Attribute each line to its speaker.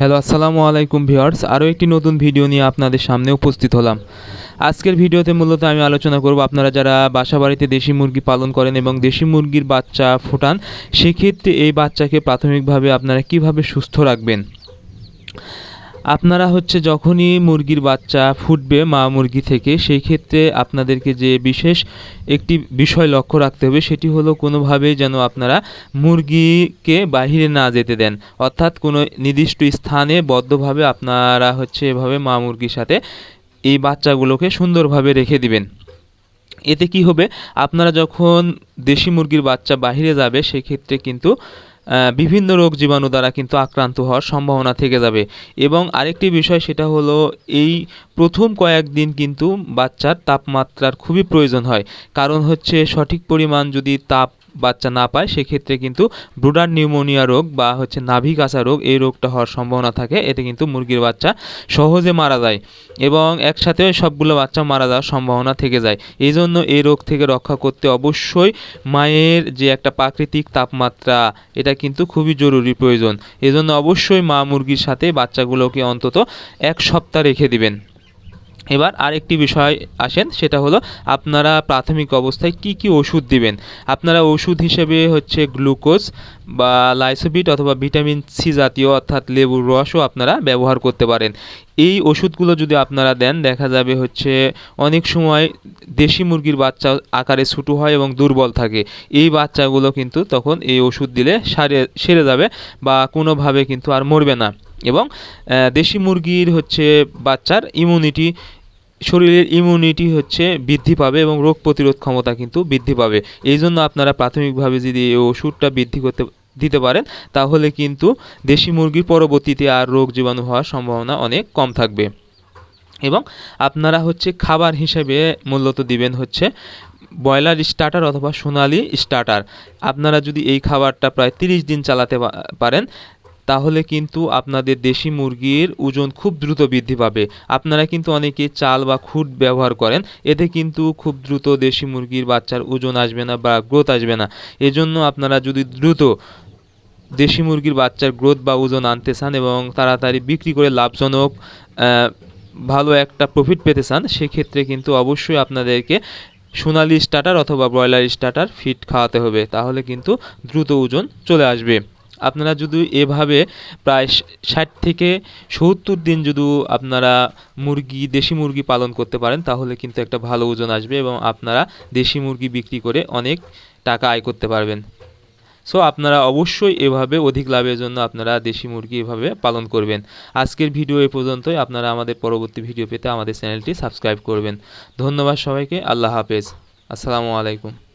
Speaker 1: Hello, আসসালামু আলাইকুম viewers. আরও একটি নতুন ভিডিও নিয়ে আপনাদের সামনে উপস্থিত হলাম। আজকের ভিডিওতে মূলত আমি আলোচনা করব আপনারা যারা বাসা বাড়িতে দেশি মুরগি পালন করেন এবং দেশি মুরগির বাচ্চা ফোটান, সেক্ষেত্রে এই বাচ্চাকে প্রাথমিকভাবে আপনারা কীভাবে সুস্থ রাখবেন? আপনারা হচ্ছে যখনই মুরগির বাচ্চা ফুটবে মা মুরগি থেকে, সেই ক্ষেত্রে আপনাদেরকে যে বিশেষ একটি বিষয় লক্ষ্য রাখতে হবে, সেটি হলো কোনোভাবেই যেন আপনারা মুরগিকে বাহিরে না যেতে দেন। অর্থাৎ কোনো নির্দিষ্ট স্থানে বদ্ধভাবে আপনারা হচ্ছে এভাবে মা মুরগির সাথে এই বাচ্চাগুলোকে সুন্দরভাবে রেখে দিবেন। এতে কি হবে? আপনারা যখন দেশি মুরগির বাচ্চা বাহিরে যাবে, সেক্ষেত্রে কিন্তু বিভিন্ন রোগ জীবাণু দ্বারা কিন্তু আক্রান্ত হওয়ার সম্ভাবনা থেকে যাবে। এবং আরেকটি বিষয় সেটা হলো, এই প্রথম কয়েকদিন কিন্তু বাচ্চার তাপমাত্রার খুবই প্রয়োজন হয়। কারণ হচ্ছে সঠিক পরিমাণ যদি তাপ বাচ্চা না পায়, সেক্ষেত্রে কিন্তু ব্রুডার নিউমোনিয়া রোগ বা হচ্ছে নাভি কাঁচা রোগ এই রোগটা হওয়ার সম্ভাবনা থাকে। এতে কিন্তু মুরগির বাচ্চা সহজে মারা যায় এবং একসাথে সবগুলো বাচ্চা মারা যাওয়ার সম্ভাবনা থেকে যায়। এই জন্য এই রোগ থেকে রক্ষা করতে অবশ্যই মায়ের যে একটা প্রাকৃতিক তাপমাত্রা, এটা কিন্তু খুবই জরুরি প্রয়োজন। এজন্য অবশ্যই মা মুরগির সাথে বাচ্চাগুলোকে অন্তত এক সপ্তাহ রেখে দিবেন। এবার আরেকটি বিষয় আসেন, সেটা হলো আপনারা প্রাথমিক অবস্থায় কি কি ওষুধ দিবেন? আপনারা ওষুধ হিসেবে হচ্ছে গ্লুকোজ বা লাইসোবিট অথবা ভিটামিন সি জাতীয় অর্থাৎ লেবুর রসও আপনারা ব্যবহার করতে পারেন। এই ওষুধগুলো যদি আপনারা দেন, দেখা যাবে হচ্ছে অনেক সময় দেশি মুরগির বাচ্চা আকারে ছোটো হয় এবং দুর্বল থাকে। এই বাচ্চাগুলো কিন্তু তখন এই ওষুধ দিলে সারে, সেরে যাবে বা কোনোভাবে কিন্তু আর মরবে না। এবং দেশি মুরগির হচ্ছে বাচ্চার ইমিউনিটি শরীরের ইমিউনিটি হচ্ছে বৃদ্ধি পাবে এবং রোগ প্রতিরোধ ক্ষমতা কিন্তু বৃদ্ধি পাবে। এই জন্য আপনারা প্রাথমিকভাবে যদি এই ওষুধটা বৃদ্ধি করতে, দিতে পারেন, তাহলে কিন্তু দেশি মুরগির পরবর্তীতে আর রোগ জীবাণু হওয়ার সম্ভাবনা অনেক কম থাকবে। এবং আপনারা হচ্ছে খাবার হিসেবে মূলত দিবেন হচ্ছে ব্রয়লার স্টার্টার অথবা সোনালি স্টার্টার আপনারা যদি এই খাবারটা প্রায় তিরিশ দিন চালাতে পারেন তাহলে কিন্তু আপনাদের দেশি মুরগির ওজন খুব দ্রুত বৃদ্ধি পাবে। আপনারা কিন্তু অনেকে চাল বা খুদ ব্যবহার করেন, এতে কিন্তু খুব দ্রুত দেশি মুরগির বাচ্চার ওজন আসবে না বা গ্রোথ আসবে না। এজন্য আপনারা যদি দ্রুত দেশি মুরগির বাচ্চার গ্রোথ বা ওজন আনতে চান এবং তাড়াতাড়ি বিক্রি করে লাভজনক ভালো একটা প্রফিট পেতে চান, সেক্ষেত্রে কিন্তু অবশ্যই আপনাদেরকে সোনালি স্টার্টার অথবা ব্রয়লার স্টার্টার ফিড খাওয়াতে হবে। তাহলে কিন্তু দ্রুত ওজন চলে আসবে। আপনারা যদি এভাবে প্রায় ষাট থেকে সত্তর দিন যদি আপনারা মুরগি, দেশি মুরগি পালন করতে পারেন, তাহলে কিন্তু একটা ভালো ওজন আসবে এবং আপনারা দেশি মুরগি বিক্রি করে অনেক টাকা আয় করতে পারবেন। সো আপনারা অবশ্যই এভাবে অধিক লাভের জন্য আপনারা দেশি মুরগি এভাবে পালন করবেন। আজকের ভিডিও এ পর্যন্তই। আপনারা আমাদের পরবর্তী ভিডিও পেতে আমাদের চ্যানেলটি সাবস্ক্রাইব করবেন। ধন্যবাদ সবাইকে। আল্লাহ হাফেজ। আসসালামু আলাইকুম।